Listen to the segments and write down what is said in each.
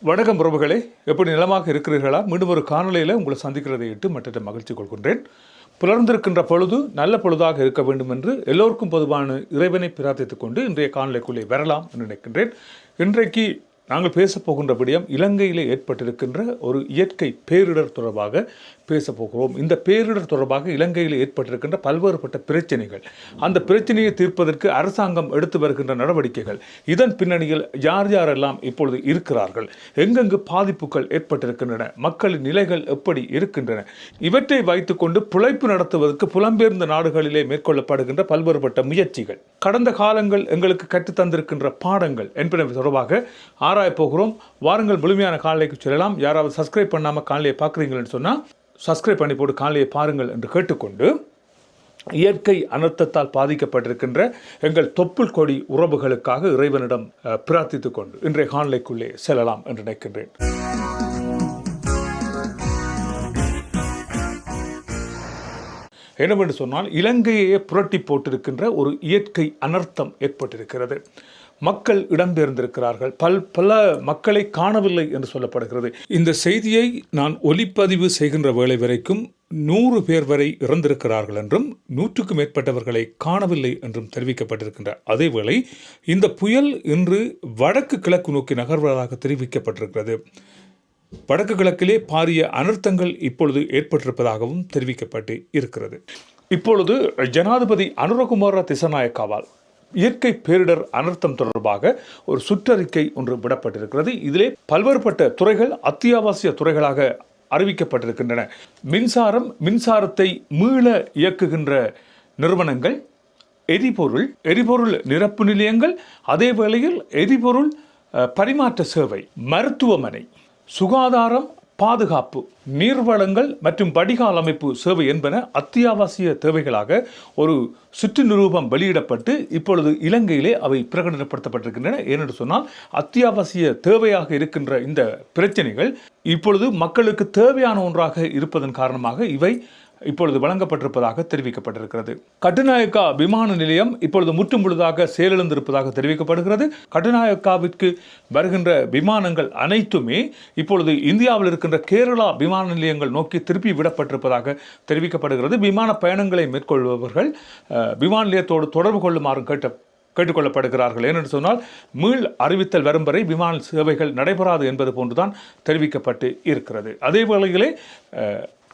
வணக்கம் பிரபுகளே. எப்படி நிலமாக இருக்கிறீர்களா? மீண்டும் ஒரு காணொலியில் உங்களை சந்திக்கிறதை இட்டு மற்ற மகிழ்ச்சி கொள்கின்றேன். புலர்ந்திருக்கின்ற பொழுது நல்ல பொழுதாக இருக்க வேண்டும் என்று எல்லோருக்கும் பொதுவான இறைவனை பிரார்த்தித்துக் கொண்டு இன்றைய காணொலிக்குள்ளே வரலாம் என்று நினைக்கின்றேன். இன்றைக்கு நாங்கள் பேசப்போகின்ற விடயம் இலங்கையிலே ஏற்பட்டிருக்கின்ற ஒரு இயற்கை பேரிடர் தொடர்பாக பேசப்போகிறோம். இந்த பேரிடர் தொடர்பாக இலங்கையில் ஏற்பட்டிருக்கின்ற பல்வேறுபட்ட பிரச்சனைகள். அந்த பிரச்சனையை தீர்ப்பதற்கு அரசாங்கம் எடுத்து வருகின்ற நடவடிக்கைகள். இதன் பின்னணியில் யார் யாரெல்லாம் இப்பொழுது இருக்கிறார்கள்? எங்கெங்கு பாதிப்புகள் ஏற்பட்டிருக்கின்றன? மக்களின் நிலைகள் எப்படி இருக்கின்றன? இவற்றை வைத்துக்கொண்டு பிழைப்பு நடத்துவதற்கு புலம்பெயர்ந்த நாடுகளிலே மேற்கொள்ளப்படுகின்ற பல்வேறுபட்ட முயற்சிகள். கடந்த காலங்கள் எங்களுக்கு கற்றுத்தந்திருக்கின்ற பாடங்கள் என்பன தொடர்பாக ஆராயப்போகிறோம் வாருங்கள் முழுமையான காலைக்கு செல்லலாம். யாராவது சப்ஸ்கிரைப் பண்ணாமல் காலையை பார்க்குறீங்கன்னு சொன்னால் சப்ஸ்கிரைப் பண்ணி போட்டு காலையை பாருங்கள் என்று கேட்டுக்கொண்டு இயற்கை அனர்த்தத்தால் பாதிக்கப்பட்டிருக்கின்ற எங்கள் தொப்புள் கொடி உறவுகளுக்காக இறைவனிடம் அஹ், பிரார்த்தித்துக் கொண்டு இன்றைய காணொலிக்குள்ளே செல்லலாம் என்று நினைக்கின்றேன். என்னவென்று சொன்னால் இலங்கையே புரட்டி போட்டிருக்கின்ற ஒரு இயற்கை அனர்த்தம் ஏற்பட்டிருக்கிறது. மக்கள் இடம்பெயர்ந்திருக்கிறார்கள் பல் பல மக்களை காணவில்லை என்று சொல்லப்படுகிறது. இந்த செய்தியை நான் ஒலிப்பதிவு செய்கின்ற வேலை வரைக்கும் நூறு பேர் வரை இறந்திருக்கிறார்கள் என்றும் நூற்றுக்கும் மேற்பட்டவர்களை காணவில்லை என்றும் தெரிவிக்கப்பட்டிருக்கின்ற அதேவேளை இந்த புயல் இன்று வடக்கு கிழக்கு நோக்கி நகர்வதாக தெரிவிக்கப்பட்டிருக்கிறது. வடக்கு கிழக்கிலே பாரிய அனர்த்தங்கள் இப்பொழுது ஏற்பட்டிருப்பதாகவும் தெரிவிக்கப்பட்டு இருக்கிறது. இப்பொழுது ஜனாதிபதி அனுரகுமார திசநாயக்காவால் இயற்கை பேரிடர் அனர்த்தம் தொடர்பாக ஒரு சுற்றறிக்கை ஒன்று விடப்பட்டிருக்கிறது. இதிலே பல்வேறுபட்ட துறைகள் அத்தியாவசிய துறைகளாக அறிவிக்கப்பட்டிருக்கின்றன. மின்சாரம் மின்சாரத்தை மீள இயக்குகின்ற நிறுவனங்கள் எரிபொருள் எரிபொருள் நிரப்பு நிலையங்கள் அதே வேளையில் எரிபொருள் பரிமாற்ற சேவை மருத்துவமனை சுகாதாரம் பாதுகாப்பு நீர்வளங்கள் மற்றும் வடிகால் அமைப்பு சேவை என்பன அத்தியாவசிய தேவைகளாக ஒரு சுற்று நிரூபம் வெளியிடப்பட்டு இப்பொழுது இலங்கையிலே அவை பிரகடனப்படுத்தப்பட்டிருக்கின்றன. ஏனென்று சொன்னால் அத்தியாவசிய தேவையாக இருக்கின்ற இந்த பிரச்சனைகள் இப்பொழுது மக்களுக்கு தேவையான ஒன்றாக இருப்பதன் காரணமாக இவை இப்பொழுது வழங்கப்பட்டிருப்பதாக தெரிவிக்கப்பட்டிருக்கிறது. கட்டுநாயக்கா விமான நிலையம் இப்பொழுது முற்றும் முழுதாக செயலிழந்திருப்பதாக தெரிவிக்கப்படுகிறது. கட்டுநாயக்காவிற்கு வருகின்ற விமானங்கள் அனைத்துமே இப்பொழுது இந்தியாவில் இருக்கின்ற கேரளா விமான நிலையங்கள் நோக்கி திருப்பி விடப்பட்டிருப்பதாக தெரிவிக்கப்படுகிறது. விமான பயணங்களை மேற்கொள்பவர்கள் விமான நிலையத்தோடு தொடர்பு கொள்ளுமாறு கேட்ட கேட்டுக்கொள்ளப்படுகிறார்கள். ஏனென்று சொன்னால் மீள் அறிவித்தல் வரும் வரை விமான சேவைகள் நடைபெறாது என்பது போன்றுதான் தெரிவிக்கப்பட்டு இருக்கிறது. அதே வேளையிலே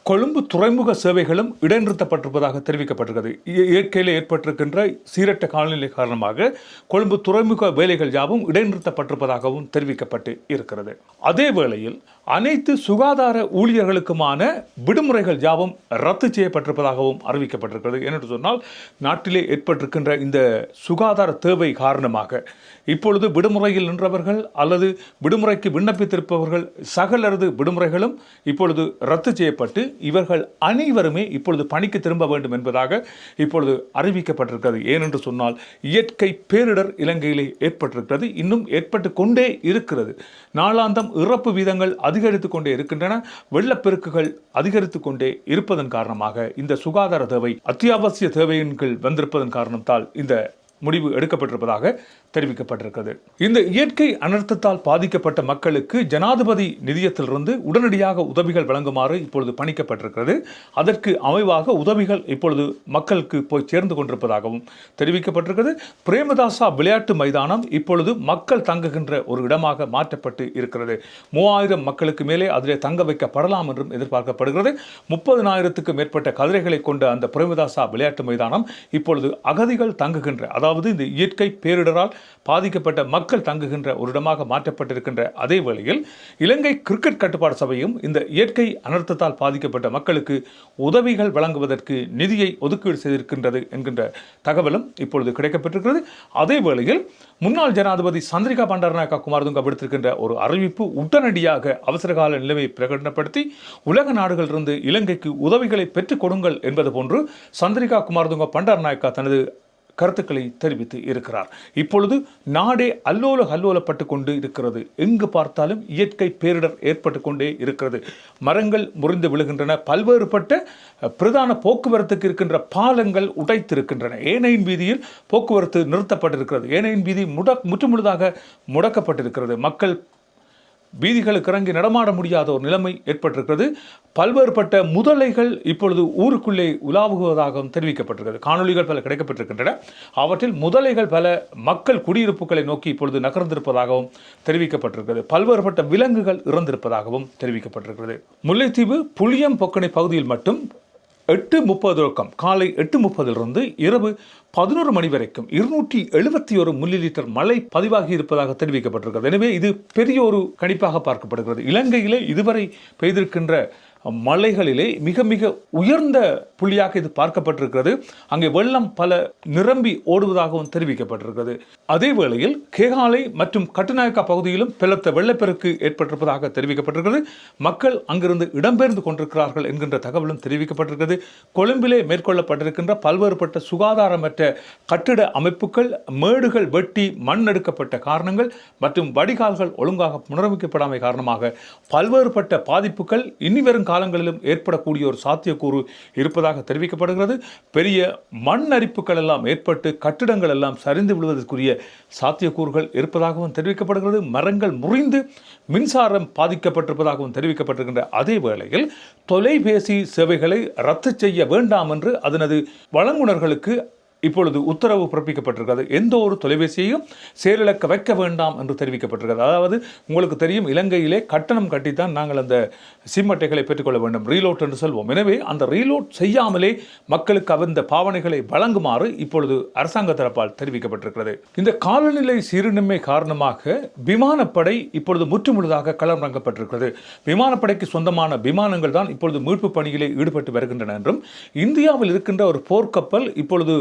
கொழும்பு துறைமுக சேவைகளும் இடைநிறுத்தப்பட்டிருப்பதாக தெரிவிக்கப்பட்டிருக்கிறது. இயற்கையில் ஏற்பட்டிருக்கின்ற சீரற்ற காலநிலை காரணமாக கொழும்பு துறைமுக வேலைகள் யாவும் இடைநிறுத்தப்பட்டிருப்பதாகவும் தெரிவிக்கப்பட்டு இருக்கிறது. அதே வேளையில் அனைத்து சுகாதார ஊழியர்களுக்குமான விடுமுறைகள் யாவும் ரத்து செய்யப்பட்டிருப்பதாகவும் அறிவிக்கப்பட்டிருக்கிறது. ஏனென்று சொன்னால் நாட்டிலே ஏற்பட்டிருக்கின்ற இந்த சுகாதார தேவை காரணமாக இப்பொழுது விடுமுறையில் நின்றவர்கள் அல்லது விடுமுறைக்கு விண்ணப்பித்திருப்பவர்கள் சகலரது விடுமுறைகளும் இப்பொழுது ரத்து செய்யப்பட்டு இவர்கள் அனைவருமே இப்பொழுது பணிக்கு திரும்ப வேண்டும் என்பதாக இப்பொழுது அறிவிக்கப்பட்டிருக்கிறது. ஏனென்று சொன்னால் இயற்கை பேரிடர் இலங்கையிலே ஏற்பட்டிருக்கிறது. இன்னும் ஏற்பட்டு கொண்டே இருக்கிறது. நாளாந்தம் இறப்பு வீதங்கள் அதிகரித்து கொண்டே இருக்கின்றன. வெள்ளப்பெருக்குகள் அதிகரித்து கொண்டே இருப்பதன் காரணமாக இந்த சுகாதார தேவை அத்தியாவசிய தேவையின் கீழ் வந்திருப்பதன் காரணத்தால் இந்த முடிவு எடுக்கப்பட்டிருப்பதாக தெரிவிக்கப்பட்டிருக்கிறது. இந்த இயற்கை அனர்த்தத்தால் பாதிக்கப்பட்ட மக்களுக்கு ஜனாதிபதி நிதியத்திலிருந்து உடனடியாக உதவிகள் வழங்குமாறு இப்பொழுது பணிக்கப்பட்டிருக்கிறது. அதற்கு அமைவாக உதவிகள் இப்பொழுது மக்களுக்கு போய் சேர்ந்து கொண்டிருப்பதாகவும் தெரிவிக்கப்பட்டிருக்கிறது. பிரேமதாசா விளையாட்டு மைதானம் இப்பொழுது மக்கள் தங்குகின்ற ஒரு இடமாக மாற்றப்பட்டு இருக்கிறது. மூவாயிரம் மக்களுக்கு மேலே அதிலே தங்க வைக்கப்படலாம் என்றும் எதிர்பார்க்கப்படுகிறது. முப்பதினாயிரத்துக்கு மேற்பட்ட கதிரைகளை கொண்ட அந்த பிரேமதாசா விளையாட்டு மைதானம் இப்பொழுது அகதிகள் தங்குகின்ற அதாவது இந்த இயற்கை பேரிடரால் பாதிக்கப்பட்ட மக்கள் தங்குகின்ற ஒரு இடமாக மாற்றப்பட்டிருக்கின்ற அதே வேளையில் இலங்கை கிரிக்கெட் கட்டுப்பாடு சபையும் இந்த இயற்கை அனர்த்தத்தால் பாதிக்கப்பட்ட மக்களுக்கு உதவிகள் வழங்குவதற்கு நிதியை ஒதுக்கீடு செய்திருக்கின்றது என்கின்ற தகவலும் இப்பொழுது கிடைக்கப்பட்டிருக்கிறது. அதே வேளையில் முன்னாள் ஜனாதிபதி சந்திரிகா பண்டாரநாயக்கா குமாரதுங்க விடுத்திருக்கின்ற ஒரு அறிவிப்பு உடனடியாக அவசரகால நிலைமையை பிரகடனப்படுத்தி உலக நாடுகளிலிருந்து இலங்கைக்கு உதவிகளை பெற்றுக் கொடுங்கள் என்பது போன்று சந்திரிகா குமாரதுங்க பண்டாரநாயக்கா தனது கருத்துக்களை தெரிவித்து இருக்கிறார். இப்பொழுது நாடே அல்லோல கல்லோலப்பட்டு கொண்டு இருக்கிறது. எங்கு பார்த்தாலும் இயற்கை பேரிடர் ஏற்பட்டு கொண்டே இருக்கிறது. மரங்கள் முறிந்து விழுகின்றன. பல்வேறுபட்ட பிரதான போக்குவரத்துக்கு இருக்கின்ற பாலங்கள் உடைத்திருக்கின்றன. ஏனையின் வீதியில் போக்குவரத்து நிறுத்தப்பட்டிருக்கிறது. ஏனையின் வீதி முட முற்றுமுழுதாக முடக்கப்பட்டிருக்கிறது. மக்கள் வீதிகளுக்கு இறங்கி நடமாட முடியாத ஒரு நிலைமை ஏற்பட்டிருக்கிறது. பல்வேறுபட்ட முதலைகள் இப்பொழுது ஊருக்குள்ளே உலாவுவதாகவும் தெரிவிக்கப்பட்டிருக்கிறது. காணொளிகள் பல கிடைக்கப்பட்டிருக்கின்றன. அவற்றில் முதலைகள் பல மக்கள் குடியிருப்புகளை நோக்கி இப்பொழுது நகர்ந்திருப்பதாகவும் தெரிவிக்கப்பட்டிருக்கிறது. பல்வேறுபட்ட விலங்குகள் இறந்திருப்பதாகவும் தெரிவிக்கப்பட்டிருக்கிறது. முல்லைத்தீவு புளியம் பொக்கனை பகுதியில் மட்டும் எட்டு முப்பது ரொக்கம் காலை எட்டு முப்பதிலிருந்து இரவு பதினோரு மணி வரைக்கும் இருநூற்றி எழுபத்தி ஒரு மில்லி லிட்டர் மழை பதிவாகி இருப்பதாக தெரிவிக்கப்பட்டிருக்கிறது. எனவே இது பெரிய ஒரு கணிப்பாக பார்க்கப்படுகிறது. இலங்கையிலே இதுவரை பெய்திருக்கின்ற மலைகளிலே மிக மிக உயர்ந்த புள்ளியாக இது பார்க்கப்பட்டிருக்கிறது. அங்கே வெள்ளம் பல நிரம்பி ஓடுவதாகவும் தெரிவிக்கப்பட்டிருக்கிறது. அதே வேளையில் கேகாலை மற்றும் கட்டுநாயக்கா பகுதியிலும் பலத்த வெள்ளப்பெருக்கு ஏற்பட்டிருப்பதாக தெரிவிக்கப்பட்டிருக்கிறது. மக்கள் அங்கிருந்து இடம்பெயர்ந்து கொண்டிருக்கிறார்கள் என்கின்ற தகவலும் தெரிவிக்கப்பட்டிருக்கிறது. கொழும்பிலே மேற்கொள்ளப்பட்டிருக்கின்ற பல்வேறுபட்ட சுகாதாரமற்ற கட்டிட அமைப்புகள் மேடுகள் வெட்டி மண் எடுக்கப்பட்ட காரணங்கள் மற்றும் வடிகால்கள் ஒழுங்காக புனரமைக்கப்படாமை காரணமாக பல்வேறுபட்ட பாதிப்புகள் இனி வரும் காலங்களிலும் ஏற்படக்கூடிய ஒரு சாத்தியக்கூறு இருப்பதாக தெரிவிக்கப்படுகிறது. பெரிய மண் அரிப்புகள் எல்லாம் ஏற்பட்டு கட்டிடங்கள் எல்லாம் சரிந்து விழுவதற்குரிய சாத்தியக்கூறுகள் இருப்பதாகவும் தெரிவிக்கப்படுகிறது. மரங்கள் முறிந்து மின்சாரம் பாதிக்கப்பட்டிருப்பதாகவும் தெரிவிக்கப்பட்டிருக்கின்ற அதே வேளையில் தொலைபேசி சேவைகளை ரத்து செய்ய வேண்டாம் என்று அதனது வழங்குனர்களுக்கு இப்பொழுது உத்தரவு பிறப்பிக்கப்பட்டிருக்கிறது. எந்த ஒரு தொலைபேசியையும் செயலிழக்க வைக்க வேண்டாம் என்று தெரிவிக்கப்பட்டிருக்கிறது. அதாவது உங்களுக்கு தெரியும் இலங்கையிலே கட்டணம் கட்டித்தான் நாங்கள் அந்த சிம் அட்டைகளை பெற்றுக்கொள்ள வேண்டும். ரீலோட் என்று சொல்வோம். எனவே அந்த ரீலோட் செய்யாமலே மக்களுக்கு அந்த பாவனைகளை வழங்குமாறு இப்பொழுது அரசாங்க தரப்பால் தெரிவிக்கப்பட்டிருக்கிறது. இந்த காலநிலை சீரின்மை காரணமாக விமானப்படை இப்பொழுது முற்றுமுழுதாக களமிறங்கப்பட்டிருக்கிறது விமானப்படைக்கு சொந்தமான விமானங்கள் தான் இப்பொழுது மீட்பு பணியிலே ஈடுபட்டு வருகின்றன என்றும் இந்தியாவில் இருக்கின்ற ஒரு போர்க்கப்பல் இப்பொழுது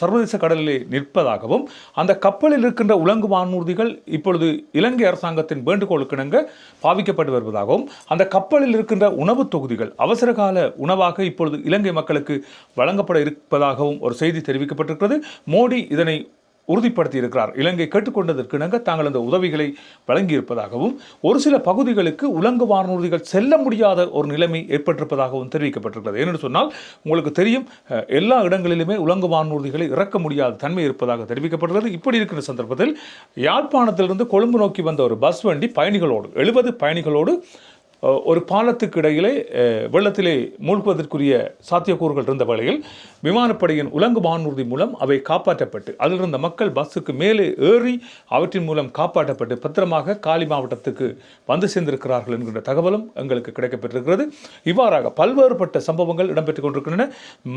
சர்வதேச கடலிலே நிற்பதாகவும் அந்த கப்பலில் இருக்கின்ற உலங்கு வானூர்திகள் இப்பொழுது இலங்கை அரசாங்கத்தின் வேண்டுகோளுக்கிணங்க பாவிக்கப்பட்டு வருவதாகவும் அந்த கப்பலில் இருக்கின்ற உணவுத் தொகுதிகள் அவசரகால உணவாக இப்பொழுது இலங்கை மக்களுக்கு வழங்கப்பட இருப்பதாகவும் ஒரு செய்தி தெரிவிக்கப்பட்டிருக்கிறது. மோடி இதனை உறுதிப்படுத்தி இருக்கிறார் இலங்கை கேட்டுக்கொண்டதற்கு இணங்க தாங்கள் அந்த உதவிகளை வழங்கியிருப்பதாகவும் ஒரு சில பகுதிகளுக்கு உலங்கு வானூர்திகள் செல்ல முடியாத ஒரு நிலைமை ஏற்பட்டிருப்பதாகவும் தெரிவிக்கப்பட்டிருக்கிறது. ஏனென்று சொன்னால் உங்களுக்கு தெரியும் எல்லா இடங்களிலுமே உலங்கு வானூர்திகளை இறக்க முடியாத தன்மை இருப்பதாக தெரிவிக்கப்படுகிறது இப்படி இருக்கிற சந்தர்ப்பத்தில் யாழ்ப்பாணத்திலிருந்து கொழும்பு நோக்கி வந்த ஒரு பஸ் வண்டி பயணிகளோடு எழுபது பயணிகளோடு ஒரு பாலத்துக்கு இடையிலே வெள்ளத்திலே மூழ்குவதற்குரிய சாத்தியக்கூறுகள் இருந்த வேளையில் விமானப்படையின் உலங்கு வானூர்தி மூலம் அவை காப்பாற்றப்பட்டு அதில் இருந்த மக்கள் பஸ்ஸுக்கு மேலே ஏறி அவற்றின் மூலம் காப்பாற்றப்பட்டு பத்திரமாக காலி மாவட்டத்துக்கு வந்து சேர்ந்திருக்கிறார்கள் என்கின்ற தகவலும் எங்களுக்கு கிடைக்கப்பட்டிருக்கிறது இவ்வாறாக பல்வேறுபட்ட சம்பவங்கள் இடம்பெற்றுக் கொண்டிருக்கின்றன.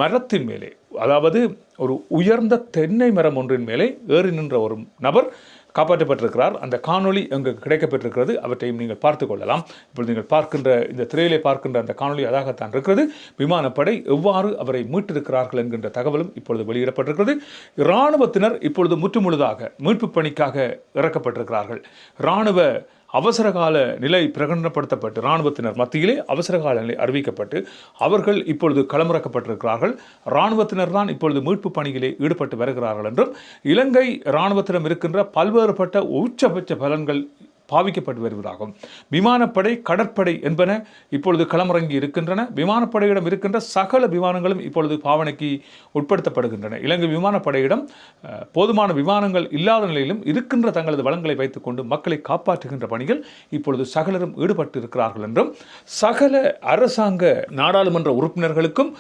மரத்தின் மேலே அதாவது ஒரு உயர்ந்த தென்னை மரம் ஒன்றின் மேலே ஏறி நின்ற ஒரு நபர் காப்பாற்றப்பட்டிருக்கிறார். அந்த காணொளி எங்களுக்கு கிடைக்கப்பட்டிருக்கிறது அவற்றையும் நீங்கள் பார்த்து கொள்ளலாம். இப்பொழுது நீங்கள் பார்க்கின்ற இந்த திரையிலே பார்க்கின்ற அந்த காணொளி அதாகத்தான் இருக்கிறது. விமானப்படை எவ்வாறு அவரை மீட்டிருக்கிறார்கள் என்கின்ற தகவலும் இப்பொழுது வெளியிடப்பட்டிருக்கிறது. இராணுவத்தினர் இப்பொழுது முற்றுமுழுதாக மீட்பு பணிக்காக இறக்கப்பட்டிருக்கிறார்கள். இராணுவ அவசரகால நிலை பிரகடனப்படுத்தப்பட்டு இராணுவத்தினர் மத்தியிலே அவசரகால நிலை அறிவிக்கப்பட்டு அவர்கள் இப்பொழுது களமிறக்கப்பட்டிருக்கிறார்கள். இராணுவத்தினர் தான் இப்பொழுது மீட்பு பணியிலே ஈடுபட்டு வருகிறார்கள் என்றும் இலங்கை இராணுவத்திடம் இருக்கின்ற பல்வேறுபட்ட உச்சபட்ச பலன்கள் பாவிக்கப்பட்டு வருவதாகும். விமானப்படை கடற்படை என்பன இப்பொழுது களமிறங்கி இருக்கின்றன. விமானப்படையிடம் இருக்கின்ற சகல விமானங்களும் இப்பொழுது பாவனைக்கு உட்படுத்தப்படுகின்றன. இலங்கை விமானப்படையிடம் போதுமான விமானங்கள் இல்லாத நிலையிலும் இருக்கின்ற தங்களது வளங்களை வைத்துக்கொண்டு மக்களை காப்பாற்றுகின்ற பணிகள் இப்பொழுது சகலரும் ஈடுபட்டு இருக்கிறார்கள் என்றும் சகல அரசாங்க நாடாளுமன்ற உறுப்பினர்களுக்கும்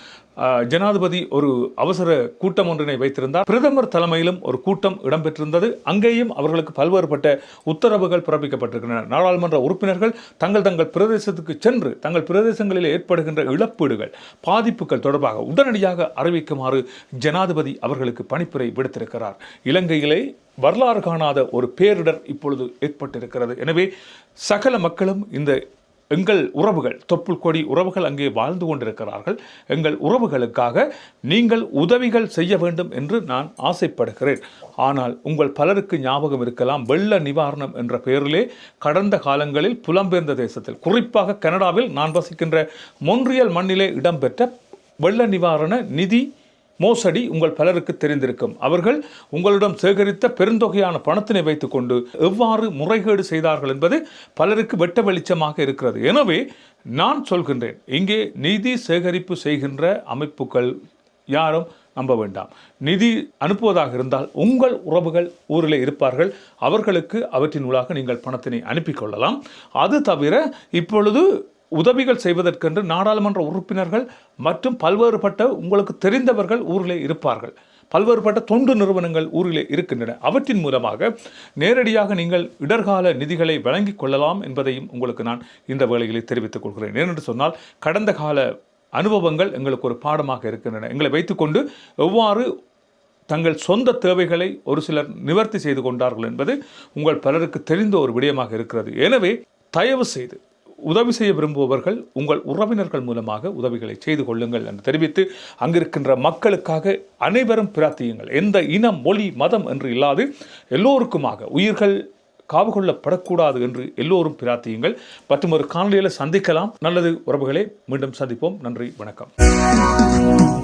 ஜனாதிபதி ஒரு அவசர கூட்டம் ஒன்றினை வைத்திருந்தார். பிரதமர் தலைமையிலும் ஒரு கூட்டம் இடம்பெற்றிருந்தது. அங்கேயும் அவர்களுக்கு பல்வேறுபட்ட உத்தரவுகள் பிறப்பிக்கப்பட்டிருக்கின்றன. நாடாளுமன்ற உறுப்பினர்கள் தங்கள் தங்கள் பிரதேசத்துக்கு சென்று தங்கள் பிரதேசங்களில் ஏற்படுகின்ற இழப்பீடுகள் பாதிப்புகள் தொடர்பாக உடனடியாக அறிவிக்குமாறு ஜனாதிபதி அவர்களுக்கு பணிப்புரை விடுத்திருக்கிறார். இலங்கையிலே வரலாறு காணாத ஒரு பேரிடர் இப்பொழுது ஏற்பட்டிருக்கிறது. எனவே சகல மக்களும் இந்த எங்கள் உறவுகள் தொப்புள் கொடி உறவுகள் அங்கே வாழ்ந்து கொண்டிருக்கிறார்கள். எங்கள் உறவுகளுக்காக நீங்கள் உதவிகள் செய்ய வேண்டும் என்று நான் ஆசைப்படுகிறேன். ஆனால் உங்கள் பலருக்கு ஞாபகம் இருக்கலாம் வெள்ள நிவாரணம் என்ற பெயரிலே கடந்த காலங்களில் புலம்பெயர்ந்த தேசத்தில் குறிப்பாக கனடாவில் நான் வசிக்கின்ற மொன்றியல் மண்ணிலே இடம்பெற்ற வெள்ள நிவாரண நிதி மோசடி உங்கள் பலருக்கு தெரிந்திருக்கும். அவர்கள் உங்களிடம் சேகரித்த பெருந்தொகையான பணத்தினை வைத்துக்கொண்டு எவ்வாறு முறைகேடு செய்தார்கள் என்பது பலருக்கு வெட்ட வெளிச்சமாக இருக்கிறது. எனவே நான் சொல்கின்றேன் இங்கே நிதி சேகரிப்பு செய்கின்ற அமைப்புகள் யாரும் நம்ப வேண்டாம். நிதி அனுப்புவதாக இருந்தால் உங்கள் உறவுகள் ஊரில் இருப்பார்கள். அவர்களுக்கு அவற்றின் ஊடாக நீங்கள் பணத்தினை அனுப்பி கொள்ளலாம். அது தவிர இப்பொழுது உதவிகள் செய்வதற்கென்று நாடாளுமன்ற உறுப்பினர்கள் மற்றும் பல்வேறுபட்ட உங்களுக்கு தெரிந்தவர்கள் ஊரில் இருப்பார்கள். பல்வேறுபட்ட தொண்டு நிறுவனங்கள் ஊரிலே இருக்கின்றன. அவற்றின் மூலமாக நேரடியாக நீங்கள் இடர்கால நிதிகளை வழங்கிக் கொள்ளலாம் என்பதையும் உங்களுக்கு நான் இந்த வேளையிலே தெரிவித்துக் கொள்கிறேன். ஏனென்று சொன்னால் கடந்த கால அனுபவங்கள் எங்களுக்கு ஒரு பாடமாக இருக்கின்றன. எங்களை வைத்துக்கொண்டு எவ்வாறு தங்கள் சொந்த தேவைகளை ஒரு சிலர் நிவர்த்தி செய்து கொண்டார்கள் என்பது உங்கள் பலருக்கு தெரிந்த ஒரு விடயமாக இருக்கிறது. எனவே தயவு செய்து உதவி செய்ய விரும்புபவர்கள் உங்கள் உறவினர்கள் மூலமாக உதவிகளை செய்து கொள்ளுங்கள் என்று தெரிவித்து அங்கிருக்கின்ற மக்களுக்காக அனைவரும் பிரார்த்தியுங்கள். எந்த இனம் மொழி மதம் என்று இல்லாது எல்லோருக்குமாக உயிர்கள் காவு கொள்ளப்படக்கூடாது என்று எல்லோரும் பிரார்த்தியுங்கள். மற்றும் ஒரு காணொலியில் சந்திக்கலாம். நல்லது உறவுகளே மீண்டும் சந்திப்போம். நன்றி வணக்கம்.